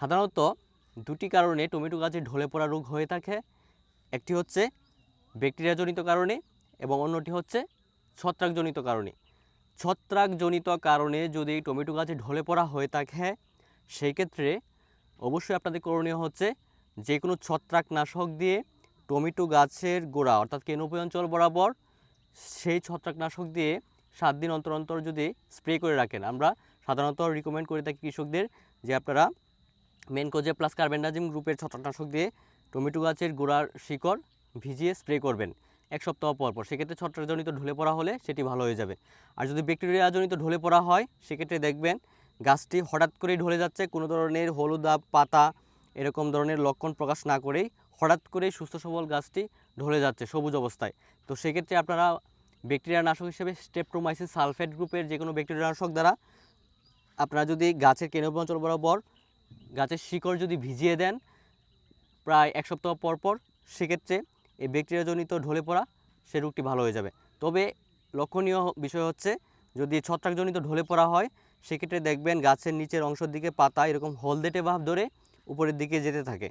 সাধারণত দুটি কারণে টমেটো গাছে ঢলে পড়া রোগ হয়ে থাকে। একটি হচ্ছে ব্যাকটেরিয়াজনিত কারণে এবং অন্যটি হচ্ছে ছত্রাকজনিত কারণে। ছত্রাকজনিত কারণে যদি টমেটো গাছে ঢলে পড়া হয়ে থাকে, সেই ক্ষেত্রে অবশ্যই আপনাদের করণীয় হচ্ছে যে কোনো ছত্রাকনাশক দিয়ে টমেটো গাছের গোড়া অর্থাৎ কেনোপি অঞ্চল বরাবর সেই ছত্রাকনাশক দিয়ে সাত দিন অন্তর অন্তর যদি স্প্রে করে রাখেন, আমরা সাধারণত রিকমেন্ড করে থাকি কৃষকদের যে আপনারা মেনকোজে প্লাস কার্বেন্ডাজিম গ্রুপের ছত্রাকনাশক দিয়ে টমেটো গাছের গোড়ার শিকড় ভিজিয়ে স্প্রে করবেন এক সপ্তাহ পর পর। সেক্ষেত্রে ছত্রাকজনিত ঢলে পড়া হলে সেটি ভালো হয়ে যাবে। আর যদি ব্যাকটেরিয়াজনিত ঢলে পড়া হয়, সেক্ষেত্রে দেখবেন গাছটি হঠাৎ করেই ঢলে যাচ্ছে, কোনো ধরনের হলুদাব পাতা এরকম ধরনের লক্ষণ প্রকাশ না করেই হঠাৎ করেই সুস্থ সবল গাছটি ঢলে যাচ্ছে সবুজ অবস্থায়। তো সেক্ষেত্রে আপনারা ব্যাকটেরিয়া নাশক হিসেবে স্টেপ্টোমাইসিন সালফেট গ্রুপের যে কোনো ব্যাকটেরিয়া নাশক দ্বারা আপনারা যদি গাছের কেনব অঞ্চল বরাবর গাছের শিকড় যদি ভিজিয়ে দেন, প্রায় এক সপ্তাহ পর পর সেক্ষেত্রে এই ব্যাকটেরিয়াজনিত ঢলে পড়া সে রোগটি ভালো হয়ে যাবে। তবে লক্ষণীয় বিষয় হচ্ছে, যদি ছত্রাকজনিত ঢলে পড়া হয়, সেক্ষেত্রে দেখবেন গাছের নিচের অংশের দিকে পাতা এরকম হলদেটে ভাব ধরে উপরের দিকে যেতে থাকে।